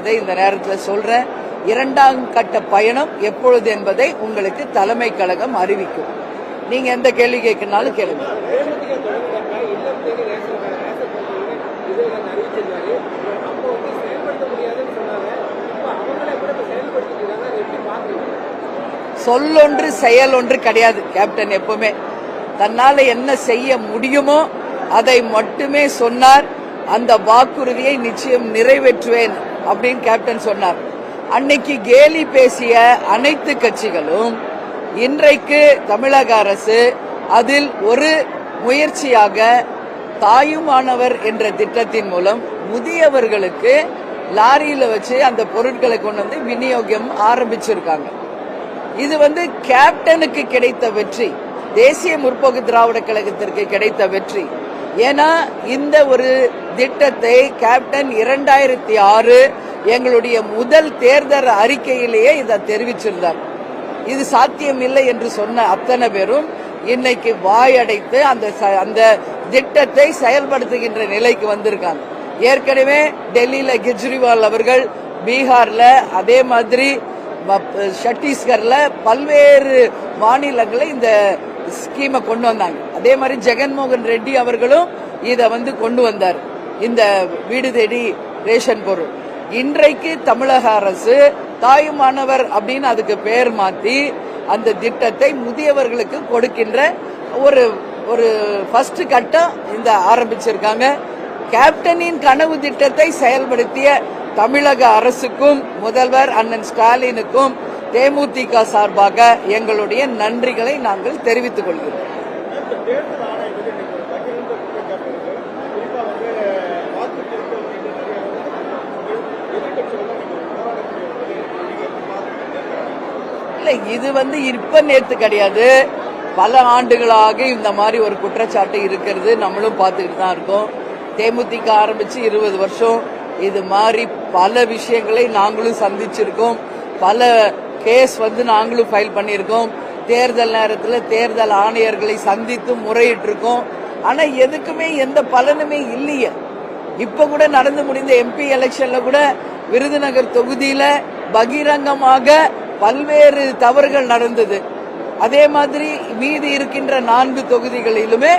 என்பதை இந்த நேரத்தில் சொல்றேன் இரண்டாம் கட்ட பயணம் எப்பொழுது என்பதை உங்களுக்கு தலைமை கழகம் அறிவிக்கும். நீங்க எந்த கேள்வி கேட்கனாலும் கேளுங்க. சொல் ஒன்று சொல்லொன்று செயல் ஒன்று கிடையாது கேப்டன் எப்பவுமே. தன்னால என்ன செய்ய முடியுமோ அதை மட்டுமே சொன்னார். அந்த வாக்குறுதியை நிச்சயம் நிறைவேற்றுவேன். அப்படின்னு கேப்டன் சொன்னார். அன்னைக்கு கேலி பேசிய அனைத்து கட்சிகளும் இன்றைக்கு தமிழக அரசு அதில் ஒரு முயற்சியாக தாயுமானவர் என்ற திட்டத்தின் மூலம் முதியவர்களுக்கு லாரியில வச்சு அந்த பொருட்களை கொண்டு வந்து விநியோகம் ஆரம்பிச்சிருக்காங்க. இது வந்து கேப்டனுக்கு கிடைத்த வெற்றி தேசிய முற்போக்கு திராவிட கழகத்திற்கு கிடைத்த வெற்றி. ஏன்னா இந்த ஒரு திட்டத்தை கேப்டன் இரண்டாயிரத்தி ஆறு எங்களுடைய முதல் தேர்தல் அறிக்கையிலேயே இதை தெரிவிச்சிருந்தார். இது சாத்தியம் இல்லை என்று சொன்ன அத்தனை பேரும் இன்னைக்கு வாயடைத்து அந்த ச- அந்த திட்டத்தை செயல்படுத்துகின்ற நிலைக்கு வந்திருக்காங்க. ஏற்கனவே டெல்லியில கெஜ்ரிவால் அவர்கள் பீகார்ல அதே மாதிரி ம- சத்தீஸ்கர்ல பல்வேறு மாநிலங்களை இந்த ஸ்கீமை கொண்டு வந்தாங்க. அதே மாதிரி ஜெகன்மோகன் ரெட்டி அவர்களும் இதை வந்து கொண்டு வந்தார். இந்த வீடு தேடி ரேஷன் பொருள். இன்றைக்கு தமிழக அரசு தாயுமானவர் அப்படின்னு அதுக்கு பெயர் மாத்தி அந்த திட்டத்தை முதியவர்களுக்கு கொடுக்கின்ற ஒரு ஒரு ஃபர்ஸ்ட் கட்டம் இந்த ஆரம்பிச்சிருக்காங்க. கேப்டனின் கனவு திட்டத்தை செயல்படுத்திய தமிழக அரசுக்கும் முதல்வர் அண்ணன் ஸ்டாலினுக்கும் தேமுதிக சார்பாக எங்களுடைய நன்றிகளை நாங்கள் தெரிவித்துக் கொள்கிறோம் தேர்தல் ஆணையத்தில் இன்னைக்கு ஒரு பகிரங்க குற்றச்சாட்டு இருக்கு குறிப்பா வந்து வாக்கு திருத்தம் மீது நிறைய எதிர்கட்சிகள் தான் நீங்க போராடக்கூடிய நீங்க எப்படி பாக்குறீங்க இல்லை இது வந்து இப்ப நேத்து கிடையாது. பல ஆண்டுகளாக இந்த மாதிரி ஒரு குற்றச்சாட்டு இருக்கிறது. நம்மளும் பார்த்துக்கிட்டு தான் இருக்கோம். தேமுதிக ஆரம்பிச்சு இருபது வருஷம். இது மாதிரி பல விஷயங்களை நாங்களும் சந்திச்சிருக்கோம். பல கேஸ் வந்து நாங்களும் ஃபைல் பண்ணியிருக்கோம். தேர்தல் நேரத்தில் தேர்தல் ஆணையர்களை சந்தித்து முறையிட்டிருக்கோம். ஆனால் எதுக்குமே எந்த பலனுமே இல்லையே. இப்ப கூட நடந்து முடிந்த எம்பி எலெக்ஷன்ல கூட விருதுநகர் தொகுதியில பகிரங்கமாக பல்வேறு தவறுகள் நடந்தது. அதே மாதிரி மீதி இருக்கின்ற நான்கு தொகுதிகளிலுமே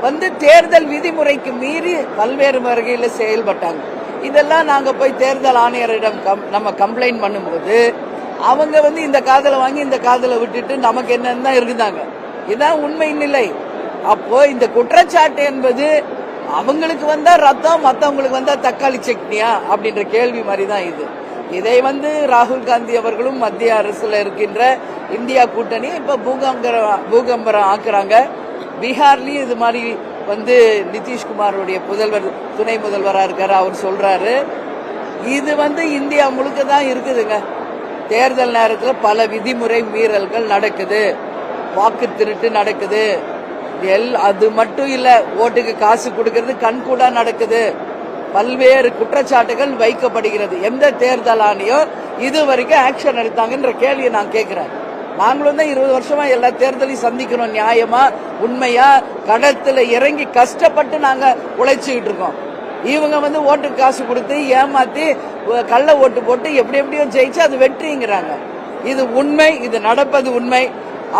வந்து தேர்தல் விதிமுறைக்கு மீறி பல்வேறு வகையில் செயல்பட்டாங்க. இதெல்லாம் நாங்க போய் தேர்தல் ஆணையரிடம் கம்- நம்ம கம்ப்ளைண்ட் பண்ணும்போது அவங்க வந்து இந்த காதலை வாங்கி இந்த காதலை விட்டுட்டு நமக்கு என்னன்னு தான் இருந்தாங்க இதுதான் உண்மை நிலை. அப்போ இந்த குற்றச்சாட்டு என்பது அவங்களுக்கு வந்தா ரத்தம் மத்தவங்களுக்கு வந்தா தக்காளி சட்னியா அப்படின்ற கேள்வி மாதிரி தான் இது. இதை வந்து ராகுல் காந்தி அவர்களும் மத்திய அரசுல இருக்கின்ற இந்தியா கூட்டணி இப்ப பூகம்பரம் பூகம்பரம் ஆக்குறாங்க. பீகார்லயும் இது மாதிரி வந்து நிதிஷ்குமாருடைய புதல்வர் துணை முதல்வரா இருக்காரு அவர் சொல்றாரு. இது வந்து இந்தியா முழுக்க தான் இருக்குதுங்க. தேர்தல் நேரத்தில் பல விதிமுறை மீறல்கள் நடக்குது. வாக்கு திருட்டு நடக்குது. எல் அது மட்டும் இல்ல ஓட்டுக்கு காசு கொடுக்கறது கண்கூடா நடக்குது. பல்வேறு குற்றச்சாட்டுகள் வைக்கப்படுகிறது. எந்த தேர்தல் ஆணையம் இது வரைக்கும் ஆக்ஷன் எடுத்தாங்கன்ற கேள்வியை நான் கேட்கிறேன். நாங்களும் தான் இருபது வருஷமா எல்லா தேர்தலையும் சந்திக்கிறோம். நியாயமா உண்மையா கடத்துல இறங்கி கஷ்டப்பட்டு நாங்க உழைச்சிக்கிட்டு இருக்கோம். இவங்க வந்து ஓட்டு காசு கொடுத்து ஏமாத்தி கள்ள ஓட்டு போட்டு எப்படி எப்படியோ ஜெயிச்சு அது வெற்றிங்கிறாங்க. இது உண்மை இது நடப்பது உண்மை.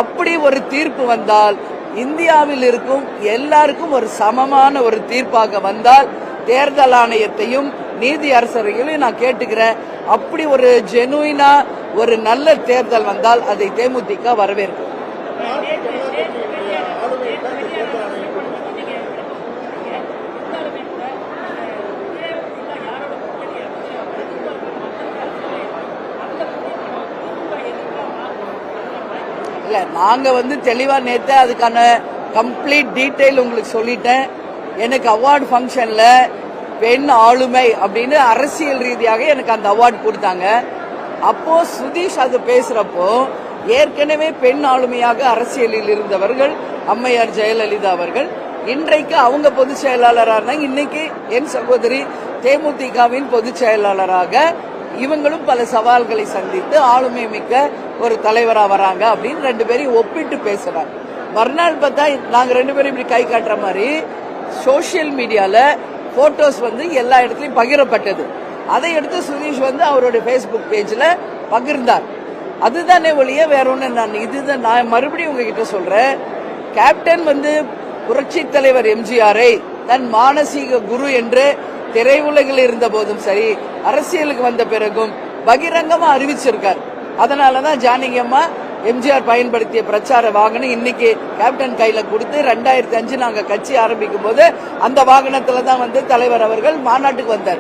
அப்படி ஒரு தீர்ப்பு வந்தால் இந்தியாவில் இருக்கும் எல்லாருக்கும் ஒரு சமமான ஒரு தீர்ப்பாக வந்தால் தேர்தல் ஆணையத்தையும் நீதி அரசர்களையும் நான் கேட்டுக்கிறேன். அப்படி ஒரு ஜெனுவினா ஒரு நல்ல தேர்தல் வந்தால் அதை தேமுதிக வரவேற்கும். இல்ல நாங்க வந்து தெளிவா நேத்து அதுக்கான கம்ப்ளீட் டீட்டெயில் உங்களுக்கு சொல்லிட்டேன். எனக்கு அவார்டு ஃபங்க்ஷனில் பெண் ஆளுமை அப்படின்னு அரசியல் ரீதியாக எனக்கு அந்த அவார்டு கொடுத்தாங்க. அப்போ சுதீஷ் அது பேசுறப்போ ஏற்கனவே பெண் ஆளுமையாக அரசியலில் இருந்தவர்கள் அம்மையார் ஜெயலலிதா அவர்கள் இன்றைக்கு அவங்க பொதுச் செயலாளராக இருந்தாங்க. இன்னைக்கு என் சகோதரி தேமுதிகவின் பொதுச் செயலாளராக இவங்களும் பல சவால்களை சந்தித்து ஆளுமை மிக்க ஒரு தலைவராக வராங்க அப்படின்னு ரெண்டு பேரையும் ஒப்பிட்டு பேசுறாங்க. மறுநாள் பார்த்தா நாங்க ரெண்டு பேரும் இப்படி கை காட்டுற மாதிரி சோஷியல் மீடியாவில் ஃபோட்டோஸ் வந்து எல்லா இடத்துலையும் பகிரப்பட்டது. அதை எடுத்து சுதீஷ் வந்து அவருடைய ஃபேஸ்புக் பேஜில் பகிர்ந்தார். அதுதானே ஒழிய வேற ஒன்று நான் இதுதான் நான் மறுபடியும் உங்ககிட்ட சொல்கிறேன் கேப்டன் வந்து புரட்சி தலைவர் எம்ஜிஆரை தன் மானசீக குரு என்று திரையுலகில் இருந்த போதும் சரி அரசியலுக்கு வந்த பிறகும் பகிரங்கமாக அறிவிச்சிருக்கார். அதனாலதான் ஜானகி அம்மா எம்ஜிஆர் பயன்படுத்திய பிரச்சார வாகனம் இன்னைக்கு கேப்டன் கையில கொடுத்து ரெண்டாயிரத்தி அஞ்சு நாங்க கட்சி ஆரம்பிக்கும் போது அந்த வாகனத்துல தான் வந்து தலைவர் அவர்கள் மாநாட்டுக்கு வந்தார்.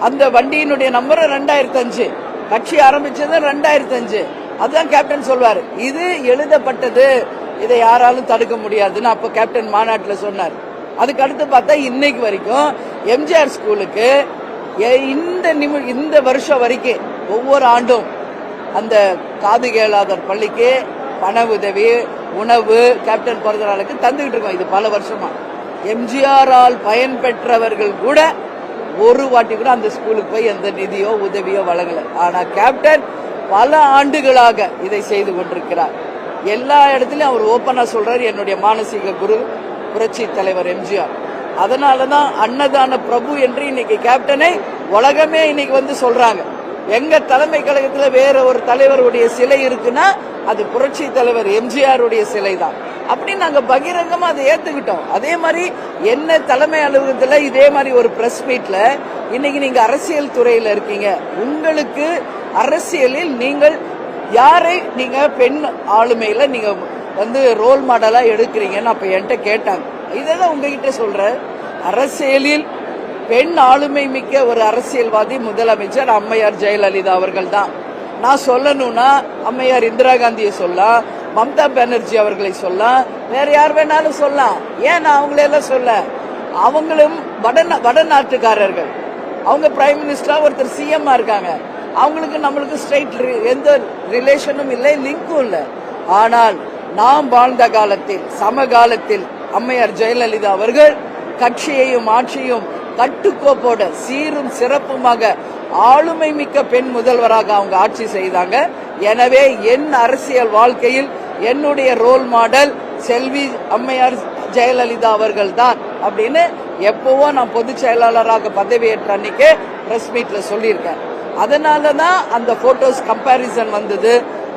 அந்த வண்டியினுடைய நம்பர் ரெண்டாயிரத்தி அஞ்சு. கட்சி ஆரம்பிச்சது ரெண்டாயிரத்தி அஞ்சு. அதுதான் கேப்டன் சொல்வார். இது எழுதப்பட்டது. இதை யாராலும் தடுக்க முடியாதுன்னு அப்ப கேப்டன் மாநாட்டில் சொன்னார். அதுக்கு அடுத்து பார்த்தா இன்னைக்கு வரைக்கும் எம்ஜிஆர் ஸ்கூலுக்கு எ- இந்த நிமி இந்த வருஷம் வரைக்கும் ஒவ்வொரு ஆண்டும் அந்த காது கேளாதர் பள்ளிக்கு பண உதவி உணவு கேப்டன் பிறந்த தந்துகிட்டு இருக்கோம். இது பல வருஷமா. எம்ஜிஆரால் பயன்பெற்றவர்கள் கூட ஒரு வாட்டி கூட அந்த ஸ்கூலுக்கு போய் எந்த நிதியோ உதவியோ வழங்கல. ஆனா கேப்டன் பல ஆண்டுகளாக இதை செய்து கொண்டிருக்கிறார். எல்லா இடத்துலயும் அவர் ஓப்பனா சொல்றாரு என்னுடைய மானசீக குரு புரட்சி தலைவர் எம்ஜிஆர். அதனாலதான் அன்னதான பிரபு என்று இன்னைக்கு கேப்டனை உலகமே இன்னைக்கு வந்து சொல்றாங்க. எங்க தலைமை கழகத்துல வேற ஒரு தலைவருடைய சிலை இருக்குன்னா அது புரட்சி தலைவர் எம்ஜிஆர் உடைய சிலை தான் அப்படி நாங்க பகிரங்கமா அதை ஏத்துக்கிட்டோம். அதே மாதிரி என்ன தலைமை அலுவலகத்துல இதே மாதிரி ஒரு பிரஸ் மீட்ல இன்னைக்கு நீங்க அரசியல் துறையில இருக்கீங்க. உங்களுக்கு அரசியலில் நீங்கள் யாரை நீங்க பெண் ஆளுமையில நீங்க வந்து ரோல் மாடலா எடுக்கிறீங்கன்னு அப்ப என்கிட்ட கேட்டாங்க. இதெல்லாம் உங்ககிட்ட சொல்றேன். அரசியலில் பெண் ஆளுமை மிக்க ஒரு அரசியல்வாதி முதலமைச்சர் அம்மையார் ஜெயலலிதா அவர்கள் தான் நான் சொல்லணும்னா அம்மையார் இந்திரா காந்தியை சொல்லலாம் மம்தா பானர்ஜி அவர்களை சொல்லலாம் வேற யார் வேணாலும் சொல்லலாம். ஏன் நான் அவங்களெல்லாம் சொல்ல? அவங்களும் வட வடநாட்டுக்காரர்கள். அவங்க பிரைம் மினிஸ்டரா ஒருத்தர் சிஎம் இருக்காங்க. அவங்களுக்கு நம்மளுக்கு ஸ்ட்ரைட் எந்த ரிலேஷனும் இல்லை லிங்க்கும் இல்லை. ஆனால் நாம் வாழ்ந்த காலத்தில் சமகாலத்தில் அம்மையார் ஜெயலலிதா அவர்கள் கட்சியையும் ஆட்சியும் கட்டுக்கோப்போட சீரும் சிறப்புமாக ஆளுமை மிக்க பெண் முதல்வராக அவங்க ஆட்சி செய்தாங்க. எனவே என் அரசியல் வாழ்க்கையில் என்னுடைய ரோல் மாடல் செல்வி அம்மையார் ஜெயலலிதா அவர்கள் தான் அப்படின்னு எப்பவோ நான் பொதுச் செயலாளராக பதவியேற்ற அன்னைக்கே பிரஸ் மீட்ல சொல்லியிருக்கேன். அதனால தான் அந்த போட்டோஸ் கம்பாரிசன் வந்தது.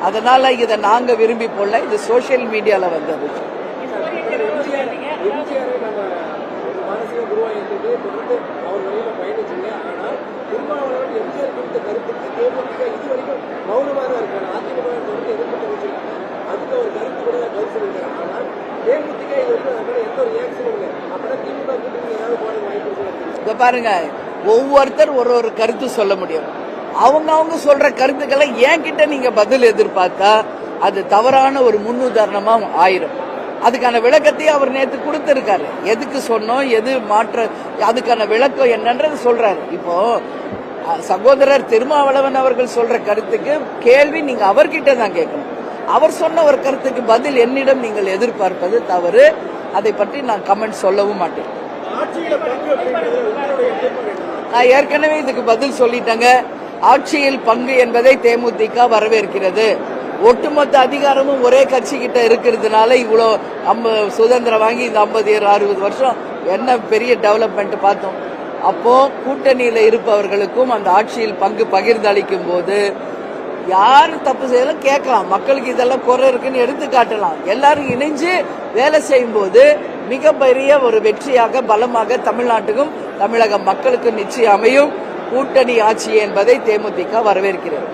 அதனால இதை நாங்க விரும்பி போடல இது சோஷியல் மீடியால வந்தது. உருவாகின்றது தொடர்ந்து அவர் வழியில பயணிச்சுங்க. ஆனால் திருமாவளவன் எம்ஜிஆர் குறித்த கருத்துக்கு தேமுதிக இது வரைக்கும் மௌனமாக தான் இருக்காங்க அதிமுக தொடர்ந்து எதிர்ப்பு தெரிவிச்சிருக்காங்க. அதுக்கு அவர் கருத்து கூட பதில் சொல்லியிருக்காங்க ஆனால் தேமுதிக இது வரைக்கும் அதனால எந்த ஒரு ரியாக்ஷனும் இல்லை. அப்படின்னா திமுக கூட்டணி ஏதாவது போட வாய்ப்பு இப்போ பாருங்க ஒவ்வொருத்தர் ஒரு ஒரு கருத்து சொல்ல முடியும். அவங்க அவங்க சொல்ற கருத்துக்களை ஏன் கிட்ட நீங்க பதில் எதிர்பார்த்தா அது தவறான ஒரு முன்னுதாரணமா ஆயிரும். அதுக்கான விளக்கத்தையும் அவர் நேத்து கொடுத்திருக்காரு. எதுக்கு சொன்னோம் எது மாற்ற அதுக்கான விளக்கம் என்னன்றது சொல்றாரு. இப்போ சகோதரர் திருமாவளவன் அவர்கள் சொல்ற கருத்துக்கு கேள்வி நீங்க அவர்கிட்ட தான் கேட்கணும். அவர் சொன்ன ஒரு கருத்துக்கு பதில் என்னிடம் நீங்கள் எதிர்பார்ப்பது தவறு. அதை பற்றி நான் கமெண்ட் சொல்லவும் மாட்டேன்? நான் ஏற்கனவே இதுக்கு பதில் சொல்லிட்டேங்க. ஆட்சியில் பங்கு என்பதை தேமுதிக வரவேற்கிறது. ஒட்டுமொத்த அதிகாரமும் ஒரே கட்சி கிட்ட இருக்கிறதுனால இவ்வளோ நம்ம சுதந்திரம் வாங்கி இந்த ஐம்பது அறுபது வருஷம் என்ன பெரிய டெவலப்மெண்ட் பார்த்தோம். அப்போ கூட்டணியில் இருப்பவர்களுக்கும் அந்த ஆட்சியில் பங்கு பகிர்ந்தளிக்கும் போது யாரும் தப்பு செய்யலாம் கேட்கலாம். மக்களுக்கு இதெல்லாம் குறை இருக்குன்னு எடுத்து காட்டலாம். எல்லாரும் இணைஞ்சு வேலை செய்யும் போது மிகப்பெரிய ஒரு வெற்றியாக பலமாக தமிழ்நாட்டுக்கும் தமிழக மக்களுக்கும் நிச்சயம் அமையும். கூட்டணி ஆட்சி என்பதை தேமுதிக வரவேற்கிறது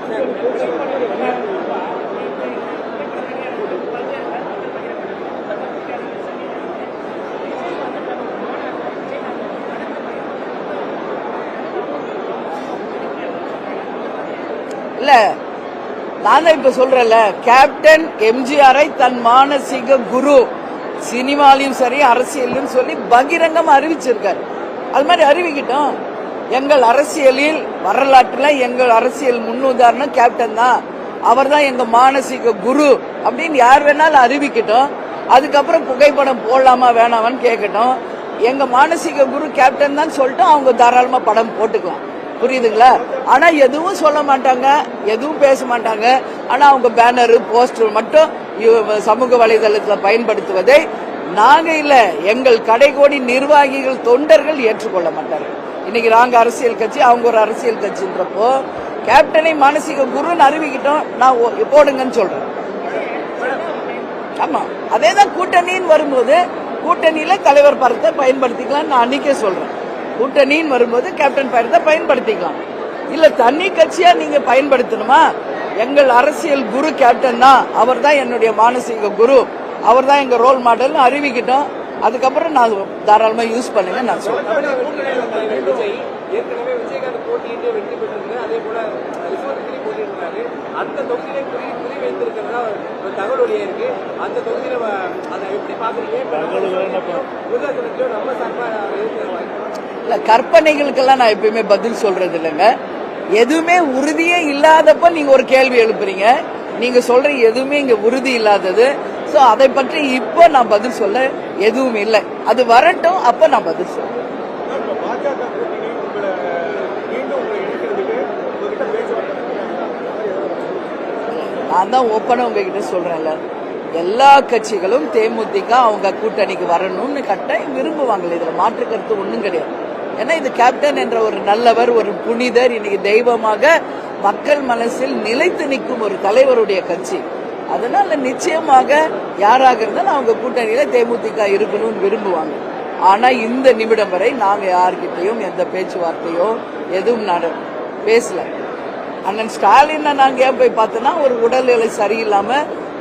இல்ல. நான் இப்ப சொல்றேன்ல கேப்டன் எம்ஜிஆரை தன் மானசீக குரு சினிமாலையும் சரி அரசியலும் சொல்லி பகிரங்கம் அறிவிச்சிருக்காரு. அது மாதிரி அறிவிக்கிட்டோம். எங்கள் அரசியலில் வரலாற்றுல எங்கள் அரசியல் முன்னுதாரணம் கேப்டன் தான். அவர் தான் எங்க மானசீக குரு அப்படின்னு யார் வேணாலும் அறிவிக்கட்டும். அதுக்கப்புறம் புகைப்படம் போடலாமா வேணாமான்னு கேட்கட்டும். எங்க மானசீக குரு கேப்டன் தான் சொல்லிட்டு அவங்க தாராளமா படம் போட்டுக்கலாம். புரியுதுங்களா? ஆனா எதுவும் சொல்ல மாட்டாங்க எதுவும் பேச மாட்டாங்க. ஆனா அவங்க பேனரு போஸ்டர் மட்டும் சமூக வலைதளத்துல பயன்படுத்துவதை நாங்க இல்ல எங்கள் கடைகோடி நிர்வாகிகள் தொண்டர்கள் ஏற்றுக்கொள்ள மாட்டார்கள். இன்னைக்கு நாங்க அரசியல் கட்சி அவங்க ஒரு அரசியல் கட்சின்றப்போ கேப்டனை மானசீக குருன்னு அறிவிக்கிட்டோம் நான் ஓ- போடுங்கன்னு சொல்றேன். ஆமா அதே தான் கூட்டணின்னு வரும்போது கூட்டணியில தலைவர் படத்தை பயன்படுத்திக்கலாம் நான் அன்னைக்கே சொல்றேன். கூட்டணின்னு வரும்போது கேப்டன் படத்தை பயன்படுத்திக்கலாம். இல்ல தனி கட்சியா நீங்க பயன்படுத்தணுமா? எங்கள் அரசியல் குரு கேப்டன் தான். அவர் தான் என்னுடைய மானசீக குரு. அவர் தான் எங்க ரோல் மாடல்னு அறிவிக்கிட்டோம். அதுக்கப்புறம் நான் தாராளமா யூஸ் பண்ணுங்க நான் சொல்றேன். அந்த தொகுதியிலே குறி குறி வைத்திருக்கிறதா ஒரு தகவல் வெளியே இருக்கு. அந்த தொகுதியில அதை எப்படி பாக்குறீங்க இப்ப நம்ம விருதாச்சலத்திலயும் நம்ம சார்பா இருக்கிற வாய்ப்பு இல்ல கற்பனைகளுக்கெல்லாம் நான் எப்பயுமே பதில் சொல்றது இல்லைங்க. எதுவுமே உறுதியே இல்லாதப்ப நீங்க ஒரு கேள்வி எழுப்புறீங்க. நீங்க சொல்ற எதுவுமே இங்க உறுதி இல்லாதது. சோ அதை பற்றி இப்போ நான் பதில் சொல்ல எதுவும் இல்லை. அது வரட்டும் அப்ப நான் பதில் சொல்றேன். நான் தான் ஓப்பனாக உங்ககிட்ட சொல்றேன்ல. எல்லா கட்சிகளும் தேமுதிக அவங்க கூட்டணிக்கு வரணும்னு கட்டாயம் விரும்புவாங்களே இதுல மாற்று கருத்து ஒண்ணும் கிடையாது. ஏன்னா இது கேப்டன் என்ற ஒரு நல்லவர் ஒரு புனிதர் இன்னைக்கு தெய்வமாக மக்கள் மனசில் நிலைத்து நிற்கும் ஒரு தலைவருடைய கட்சி. அதனால நிச்சயமாக யாராக இருந்தாலும் அவங்க கூட்டணியில தேமுதிக இருக்கணும்னு விரும்புவாங்க. ஆனா இந்த நிமிடம் வரை நாங்க யார்கிட்டையும் எந்த பேச்சுவார்த்தையோ எதுவும் நட பேசல. அண்ணன் ஸ்டாலினை நாங்க ஏன் போய் பார்த்தோன்னா ஒரு உடல்நிலை சரியில்லாம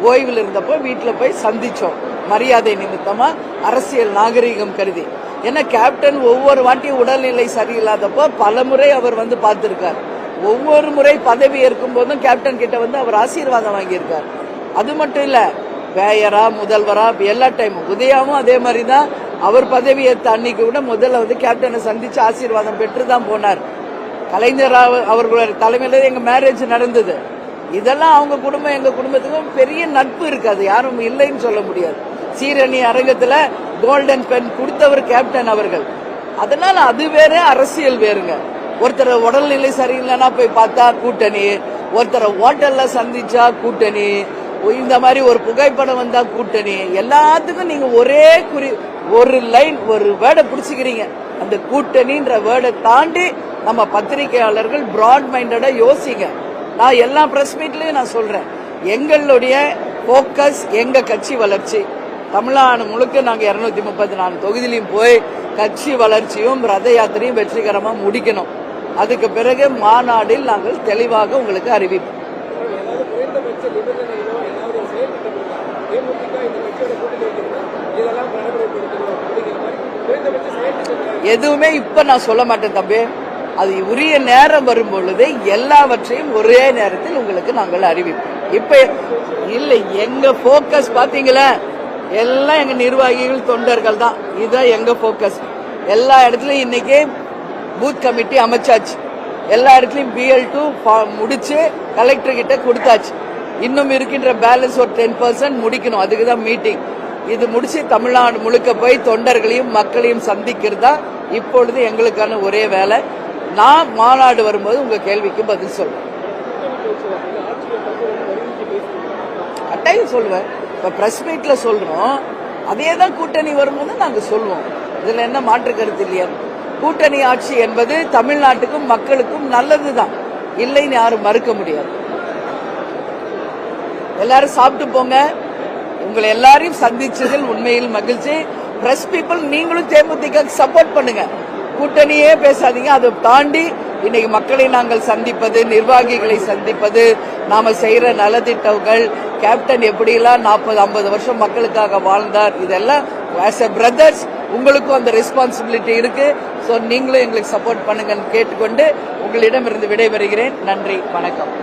ஓய்வில் இருந்தப்போ வீட்டுல போய் சந்திச்சோம். மரியாதை நிமித்தமா அரசியல் நாகரீகம் கருதி. ஏன்னா கேப்டன் ஒவ்வொரு வாட்டி உடல்நிலை சரியில்லாதப்போ பல முறை அவர் வந்து பார்த்துருக்கார். ஒவ்வொரு முறை பதவி ஏற்கும் போதும் கேப்டன் கிட்ட வந்து அவர் ஆசீர்வாதம் வாங்கியிருக்கார். அது மட்டும் இல்ல மேயரா முதல்வரா எல்லா டைமும் உதயாவும் அதே மாதிரி தான் அவர் பதவி ஏற்ற அன்னைக்கு விட முதல்ல வந்து கேப்டனை சந்திச்சு ஆசீர்வாதம் பெற்று தான் போனார். கலைஞர் அவர்களோட தலைமையில எங்க மேரேஜ் நடந்தது. இதெல்லாம் அவங்க குடும்பம் எங்க குடும்பத்துக்கும் பெரிய நட்பு இருக்காது. யாரும் இல்லைன்னு சொல்ல முடியாது. சீரணி அரங்கத்துல கோல்டன் பென் கொடுத்தவர் கேப்டன் அவர்கள். அதனால அது வேற அரசியல் வேறுங்க. ஒருத்தர் உடல்நிலை சரியில்லைன்னா போய் பார்த்தா கூட்டணி. ஒருத்தரை ஹோட்டல்ல சந்திச்சா கூட்டணி. இந்த மாதிரி ஒரு புகைப்படம் வந்தா கூட்டணி. எல்லாத்துக்கும் நீங்க ஒரே குறி ஒரு லைன் ஒரு வேர்டை பிடிச்சிக்கிறீங்க. அந்த கூட்டணின்ற வேர்டை தாண்டி நம்ம பத்திரிகையாளர்கள் பிராட் மைண்டடா யோசிங்க. நான் எல்லா பிரஸ் மீட்லயும் நான் சொல்றேன். எங்களுடைய போக்கஸ் எங்க கட்சி வளர்ச்சி? தமிழ்நாடு முழுக்க நாங்க இருநூத்தி முப்பத்தி நாலு தொகுதியிலையும் போய் கட்சி வளர்ச்சியும் ரத யாத்திரையும் வெற்றிகரமா முடிக்கணும். அதுக்கு பிறகு மாநாடில் நாங்கள் தெளிவாக உங்களுக்கு அறிவிப்போம். எதுவுமே இப்ப நான் சொல்ல மாட்டேன் தம்பி. அது உரிய நேரம் வரும் பொழுது எல்லாவற்றையும் ஒரே நேரத்தில் உங்களுக்கு நாங்கள் அறிவிப்போம். இப்ப இல்லை எங்க போக்கஸ் பாத்தீங்களா எல்லாம் எங்க நிர்வாகிகள் தொண்டர்கள் தான். இதுதான் எங்க போக்கஸ் எல்லா இடத்துலயும் இன்னைக்கு பூத் கமிட்டி அமைச்சாச்சு. எல்லா இடத்துலயும் பிஎல் டூ முடிச்சு கலெக்டர் கிட்ட கொடுத்தாச்சு. இன்னும் இருக்கின்ற பேலன்ஸ் ஒரு டென் பர்சன்ட் முடிக்கணும். அதுக்கு தான் மீட்டிங் இது முடிச்சு தமிழ்நாடு முழுக்க போய் தொண்டர்களையும் மக்களையும் சந்திக்கிறதா இப்பொழுது எங்களுக்கான ஒரே வேலை. நான் மாநாடு வரும்போது உங்க கேள்விக்கு பதில் சொல்றேன். கட்டாயம் சொல்லுவேன். இப்ப பிரஸ் மீட்ல சொல்றோம். அதே தான் கூட்டணி வரும்போது நாங்க சொல்லுவோம் இதுல என்ன மாற்று கருத்து இல்லையா? கூட்டணி ஆட்சி என்பது தமிழ்நாட்டுக்கும் மக்களுக்கும் நல்லதுதான். இல்லைன்னு யாரும் மறுக்க முடியாது. எல்லாரும் சாப்பிட்டு போங்க. உங்களை எல்லாரையும் சந்திச்சதில் உண்மையில் மகிழ்ச்சி. பிரஸ் பீப்புள் நீங்களும் தேமுதிக சப்போர்ட் பண்ணுங்க. கூட்டணியே பேசாதீங்க. அதை தாண்டி இன்னைக்கு மக்களை நாங்கள் சந்திப்பது நிர்வாகிகளை சந்திப்பது நாம செய்யற நலத்திட்டங்கள் கேப்டன் எப்படிலாம் நாற்பது ஐம்பது வருஷம் மக்களுக்காக வாழ்ந்தார் இதெல்லாம் ஆஸ் எ பிரதர்ஸ் உங்களுக்கும் அந்த ரெஸ்பான்சிபிலிட்டி இருக்கு. ஸோ நீங்களும் எங்களுக்கு சப்போர்ட் பண்ணுங்கன்னு கேட்டுக்கொண்டு உங்களிடமிருந்து விடைபெறுகிறேன். நன்றி வணக்கம்.